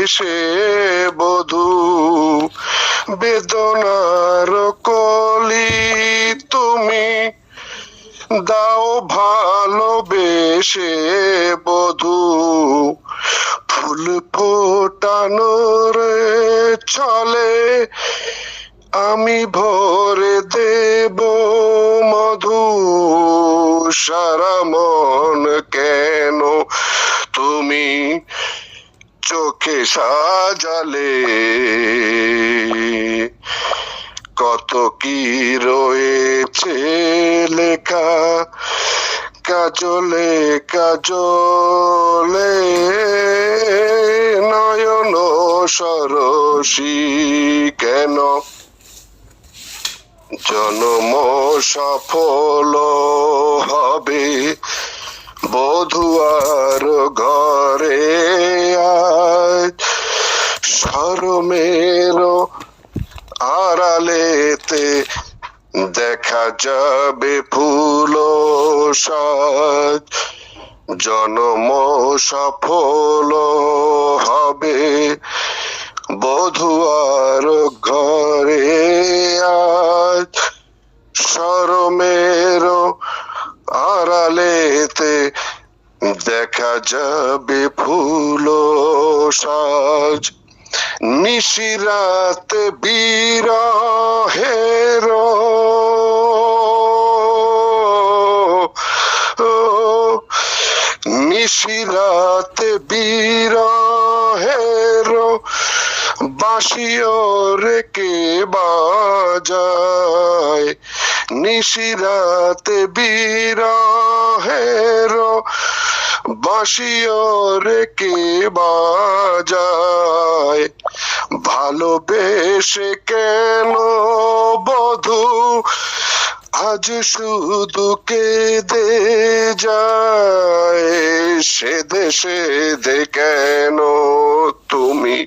ভালোবেসে বধু, বেদনার কলি তুমি দাও ভালোবেসে বধু, ফুল ফোটানোর চলে আমি ভরে দেব মধু। সারা মন কেন তুমি চোখে সাজালে। কত কি রয়েছে লেখা? কাজলে কাজলে নয়ন সরসী কেন? জনম সফল হবে বধুয়ার ঘরে আজ সরমের আড়ালেতে দেখা যাবে ফুল সাজ। জনম সফল হবে। বধুয়ার ঘরে আজ সরমের আড়ালেতে দেখা যাবে ফুল সাজ। নিশিরাত বিরহের নিশিরাত বিরহের বাঁশিও রেকে বাজায়? নিশিরাতে বিরহের বাঁশিও রেকে বাজায়। ভালোবেসে কেন বধু? আজ শুধু দে যায়। সেদে সেদে কেন তুমি?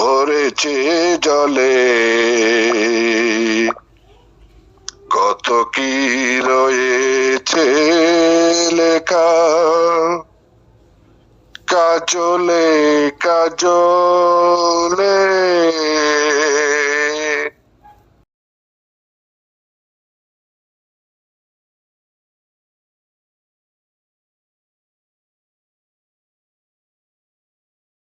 ভরেছে জলে। কত কি রয়েছে লেখা? কাজলে কাজলে।